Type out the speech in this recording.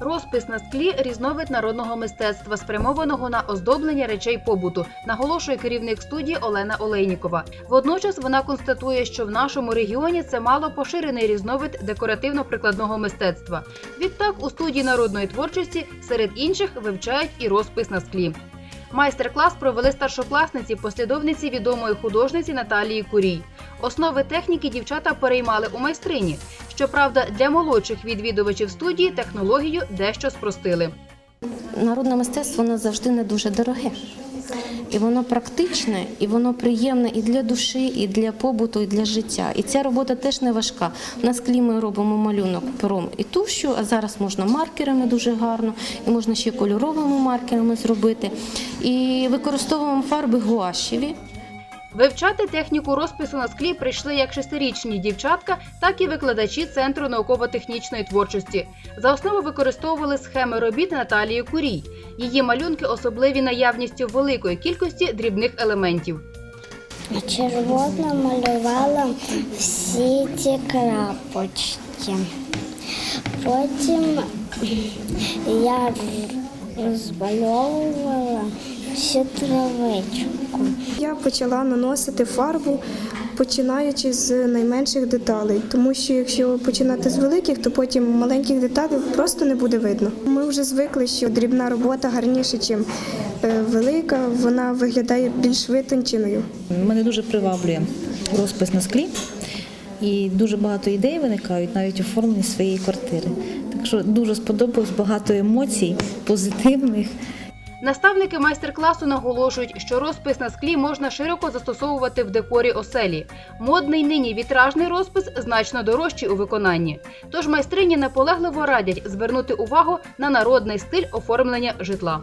Розпис на склі різновид народного мистецтва, спрямованого на оздоблення речей побуту, наголошує керівник студії Олена Олейнікова. Водночас вона констатує, що в нашому регіоні це мало поширений різновид декоративно-прикладного мистецтва. Відтак у студії народної творчості серед інших вивчають і розпис на склі. Майстер-клас провели старшокласниці, послідовниці відомої художниці Наталії Курій. Основи техніки дівчата переймали у майстрині. Щоправда, для молодших відвідувачів студії технологію дещо спростили. Народне мистецтво воно завжди не дуже дороге. І воно практичне, і воно приємне і для душі, і для побуту, і для життя. І ця робота теж не важка. На склі ми робимо малюнок пером і тушю, а зараз можна маркерами дуже гарно, і можна ще кольоровими маркерами зробити. І використовуємо фарби гуашеві. Вивчати техніку розпису на склі прийшли як шестирічні дівчатка, так і викладачі Центру науково-технічної творчості. За основу використовували схеми робіт Наталії Курій. Її малюнки особливі наявністю великої кількості дрібних елементів. Червоно малювала всі ці крапочки. Потім я розмальовувала всю травичку. Я почала наносити фарбу, починаючи з найменших деталей, тому що якщо починати з великих, то потім маленьких деталей просто не буде видно. Ми вже звикли, що дрібна робота гарніше, ніж велика, вона виглядає більш витонченою. Мене дуже приваблює розпис на склі, і дуже багато ідей виникають навіть формі своєї квартири. Так що дуже сподобалось багато емоцій, позитивних. Наставники майстер-класу наголошують, що розпис на склі можна широко застосовувати в декорі оселі. Модний нині вітражний розпис значно дорожчий у виконанні. Тож майстрині наполегливо радять звернути увагу на народний стиль оформлення житла.